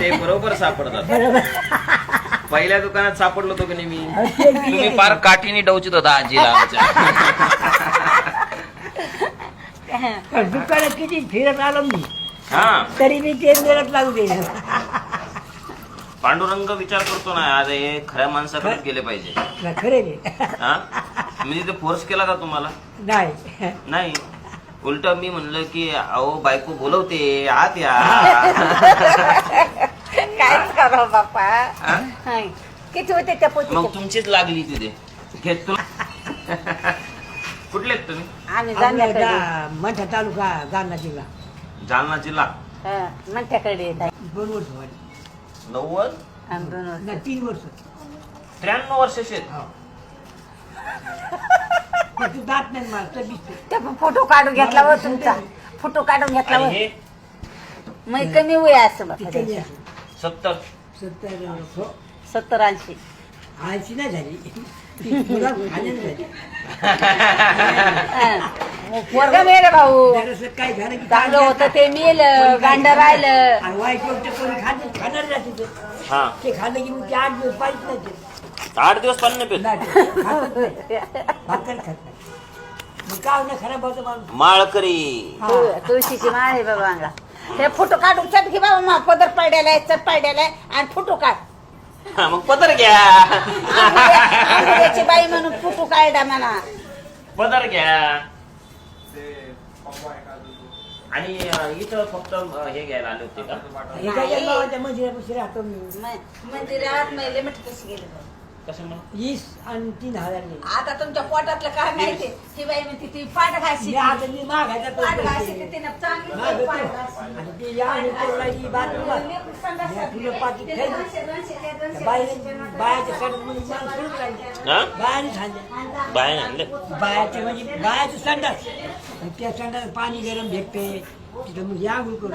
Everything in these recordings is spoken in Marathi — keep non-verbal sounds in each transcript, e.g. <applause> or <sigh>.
ते बरोबर सापडतात. बरोबर. पहिल्या दुकानात सापडलो होतो की नाही मी? अहो, ते बी तुम्ही. फार काठीने डवचित होता आजीला आमच्या. पण दुकानात किती फिरत आलो मी. हा. तरी मी ते मिळत लागू दे. पांडुरंग विचार करतो ना अरे हे खऱ्या माणसाकडे गेले पाहिजे. खरे रे हा? मी तिथे फोर्स केला का तुम्हाला? नाही. नाही. उलट मी म्हणलं की अहो बायको बोलवते आत या. करावं बाप्पा. हा? हाय. किती होते त्या मग पोती तुमचीच लागली तिथे. घेत कुठले आहेत तुम्ही? आम्ही आपल्या जाण्याकडे जा- मंठा तालुका जालना जिल्हा. जालना जिल्हा. हा, येत आहे. दोन वर्ष झाली. नव्वद? आम्ही दोन वर्ष. नाही तीन वर्ष. त्र्याण्णव वर्षाचे आहेत. हो. पण तू जात नाही मला तर दिसते ते पण फोटो काढून घेतला व तुमचा. फोटो काढून घेतला व. आणि हे? मग कमी वय असं त्याचं. सत्तर. सत्तर हो. सत्तर ऐंशी. आळशी नाही झाली. ती तुला खाण्यानं झाली. हा. मेलं भाऊ. जरासं काय झालं की चांगलं होतं ते मेलं गांड राहिलं. आणि वाईट गोष्ट कोणी खात खाणार नाही तिथं. हा. ते खाल्लं की मग ते आठ दिवस पाहिजे नाही ते. आठ दिवस पाणी पेत. नाही, खातच नाही. भाकर खात नाही. मग काय होणार? खराब होतं माणूस. माळकरी. तु- तुळशीची माळ आहे बाबा हे फोटो काढून चट घे बाबा मा पदर पाड्याला आहे चट पाड्याला आहे आणि फोटो काढ. हा, मग पदर घ्या. त्याची बाई म्हणून फोटो काढा म्हणा. पदर घ्या. आणि अं, इथं फक्त अं, हे घ्यायला आले होते का? एका जन्माच्या मंदिरापाशी राहतो मी. म- मंदिरात मैले मिठ कशी गेले. वीस आणि तीन हजार नाही आता तुमच्या पोटातलं काय माहिती? ती बाई म्हणते ती पाठ मी आता मी मागायचा तो पाठ. तिने चांगली. आणि या आणि पाठी बायाच्या सोडून राहिली हा? बायाने खाल्ले. आणले? बायाचे म्हणजे बायाचं संडास. आणि त्या संडास पाणी गरम भेटते. तिथं मग या आंघोळ करून.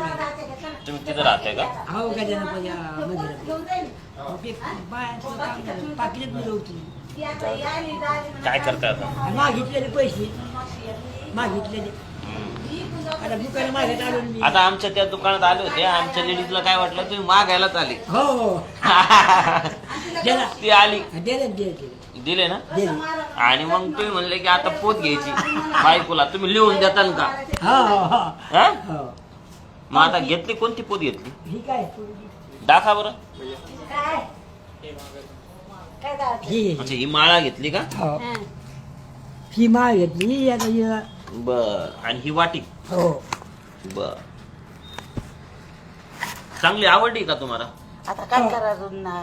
तुम्ही तिथं राहताय का? हो गजानन पण या मंदिरात. बायाचं काम झालं. पाकिटात मी होती काय करताय आता? मागितलेले पैसे. मागितलेले. आता दुकान मागत आलो ना मी. आता आमच्या त्या दुकानात आले होते. आमच्या लेडीजला काय वाटलं? तुम्ही मागायलाच आले. हो हो. <laughs> ती आली. दिले ना? आणि मग तुम्ही म्हणले की आता पोत घ्यायची. बायकोला. तुम्ही लिहून देताल का? हो हो हो. हा? हो. मग आता घेतली कोणती पोत घेतली? ही काय? दाखवा बरं. काय? काय दाखव? ही. म्हणजे ही माळा घेतली का? हो. हं. ही माळ घेतली आता हिला बर. आणि ही वाटी? हो. बर. चांगली आवडली का तुम्हाला? आता काय करायचं ना?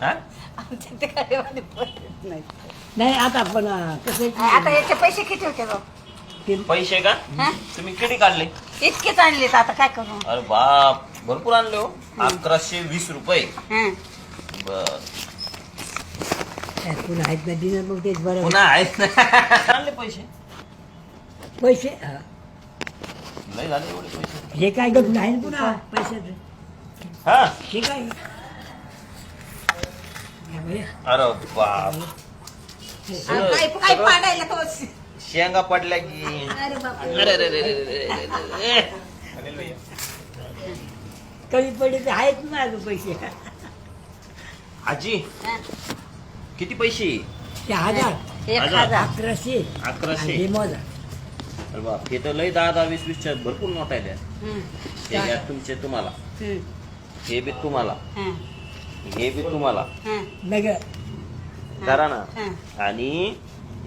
हा? आमच्या ते नाही नाही आता पण अं, कसं आहे आता याचे पैसे किती होते ते पैसे का? हा? तुम्ही किती काढले? इतकेच आणलेत आता काय करू? अरे बाप. भरपूर आणले हो. अकराशे वीस रुपये. हं. बर. काय पुन्हा आहेत ना दिलं मग तेच बरं. पुन्हा आहेत ना. आणले पैसे? पैसे? हा. लय झाले एवढे पैसे. हे काय गप नाही ना पुन्हा पैशाचं हा. हे काय? या बाई, अरे बाप. आणि काय काय पाडायला तो? शेंगा पडल्या की. अरे बाप अरे अरे अरे अरे अरे अरे. <laughs> कमी पडले तर आहेत ना अजून पैसे आजी किती पैसे ते हजार एक हजार. हजार अकराशे अकराशे. आणि हे मोजा अरे बाप हे तर लय दहा दहा वीस वीसच्या भरपूर नोट आहे त्या हं. हे घ्या तुमचे तुम्हाला हं. हे बी तुम्हाला हं. हे बी तुम्हाला हं. नगर करा ना हं. आणि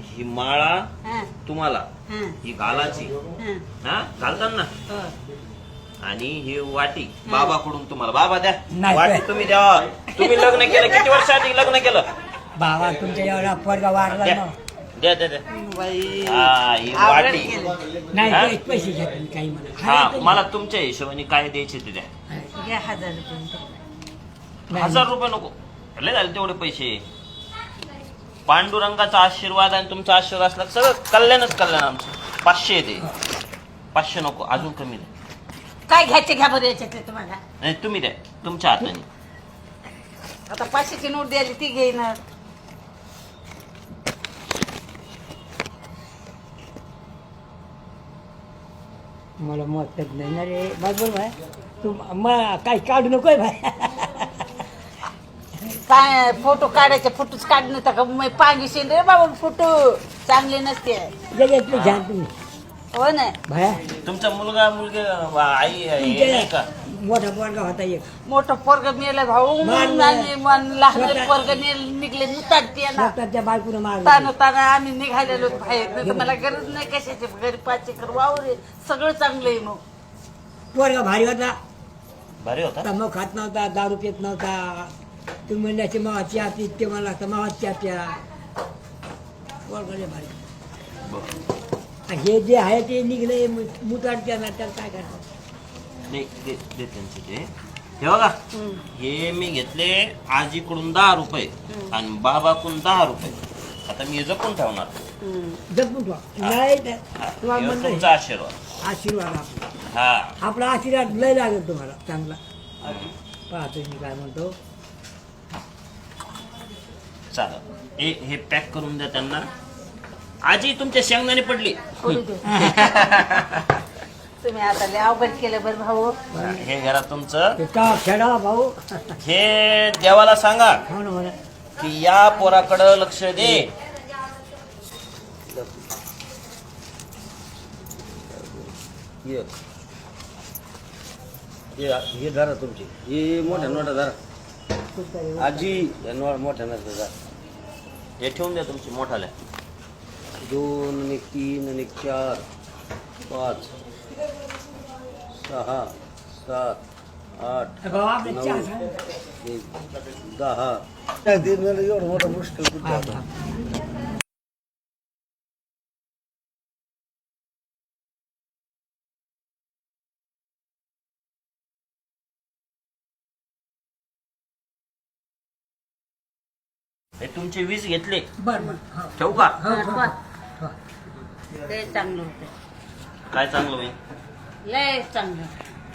ही माळा हं. तुम्हाला हं. ही घालाची हं. हा घालतात ना हो. आणि ही वाटी बाबाकडून तुम्हाला. बाबा द्या. नाही. वाटी तुम्ही द्या. तुम्ही लग्न केलं किती वर्ष आधी लग्न केलं? बाबा तुमच्या एवढा पोरगा वाढला द्या. ना. द्या द्या द्या. बाई. हा ही वाटी. नाही हा? पैसे काही हा मला तुमच्या हिशोबाने काय द्यायचे ते द्या. घ्या हजार रुपये नाही. हजार रुपये नको. लय झाले तेवढे पैसे. पांडुरंगाचा आशीर्वाद आणि तुमचा आशीर्वाद असला सगळं कल्याणच कल्याण आमचं. पाचशे येते पाचशे नको अजून कमी द्या काय घ्यायचे घ्या बरं याच्यातले तुम्हाला. नाही तुम्ही द्या. तुमच्या हाताने. आता पाचशेची नोट द्यायची ती घेईन मला मत नाही ना रे बरोबर तू मग काही काढू नकोय भाई. काय फोटो काढायचे फोटोच काढणं तर का मग पांगी रे बाबा फोटो. चांगले नसते. जगातले छान तुम्ही. हो ना. भाया? तुमचा मुलगा मुलगी आई हे नाही का? मोठा पोरगा होता एक. मोठं पोरग मेलं भाऊ. आणि मन लहान पोरग निघले नुसताडते ना. डॉक्टरच्या बायकोनं ताना मारलं ताना आम्ही निघालेलो बाहेर. नाही तर मला गरज नाही कशाची. घरी पाच एकर वावर आहे. सगळं चांगलं आहे मग. पोरगा भारी होता. भारी होता? तंबाखू खात नव्हता दारू पित नव्हता. तुम्ही म्हणल्याचे मावाची आती ते मला लागतं मावाची आत्या पोरगा लय भारी. हे जे आहे ते निघले मुताडच्या ना त्याला काय करतात? नाही दे दे त्यांचे ते हे बघा हे मी घेतले आजीकडून दहा रुपये आणि बाबाकडून दहा रुपये. आता मी हे जपून ठेवणार. जपून ठेवा. नाही तर हा, तुम्हाला हे म्हणलं तुमचा आशीर्वाद. आशीर्वाद आपला. हा. आपला आशीर्वाद लय लागेल तुम्हाला चांगला. पाहतो मी काय म्हणतो. चालेल. हे हे पॅक करून द्या त्यांना. आजी तुमच्या शेंगदाणे पडली. दे. तुम्ही आता लय अवघड केलं बरं भाऊ. हे घरा तुमचं. खेळा भाऊ? हे देवाला सांगा हो ना की या पोराकडं लक्ष दे. ये. हे हे धरा तुमची. हे मोठ्या नोटा धरा आजी या नोट मोठ्या नोटा धरा हे ठेवून द्या तुमची मोठाल्या. दोन आणि तीन आणि चार पाच सहा सात आठ नऊ दहा. एवढं मोठं मुश्किल कुठे आता? तुमचे वीस घेतले. ठेवू का. ते चांगलं होतं. काय चांगलं होईल? लय चांगलं.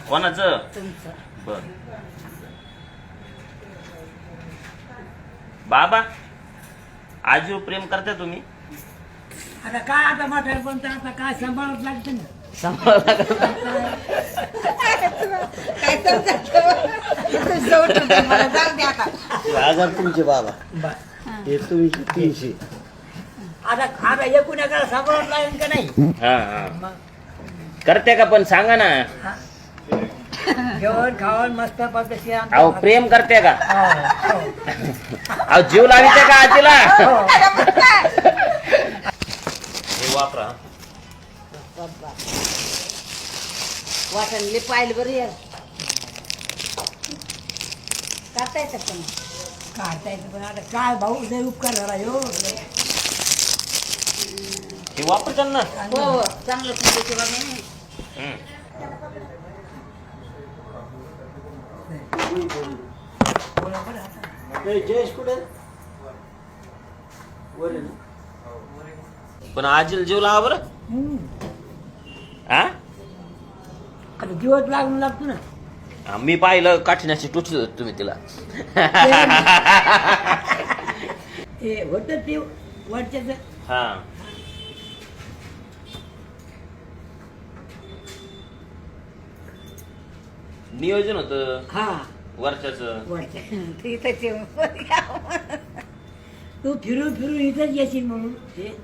कोणाचं? तुमचं. बर. बाबा आजीवर प्रेम करता तुम्ही? आता काय आता म्हातार पण तर आता काय सांभाळत लागतं ना काय समजा मला जाऊ दे आता. हजार तुमचे बाबा. बरं. हे तुमचे तीनशे. आता आता एकूण एकाला सांभाळत लागेल का नाही? हा हा. करते का पण सांगा ना. हा. जेवण खावण मस्त पद्धती अहो प्रेम करते का? हो, अहो जीव लाविते का आजीला? हे. वापरा. वाटणले पाहिलं बरं यार. करता येतं पण काढता येतं पण आता काय भाऊ लय उपकार झाला हो हे वापर त्यांना हो हो. चांगलं जयेश कुठे? वर आहे ना? पण आजीला जीव लावा बरं. हा? आता दिवस लागून लागतो ना. हा, मी पाहिलं काठीण्याची टुचली होती तुम्ही तिला. ते होतं ते वरच्याच. हा. नियोजन होत. हा. वर्षाच वरच्या. <laughs> इथंच तू फिरून फिरून इथंच येशील म्हणून. ते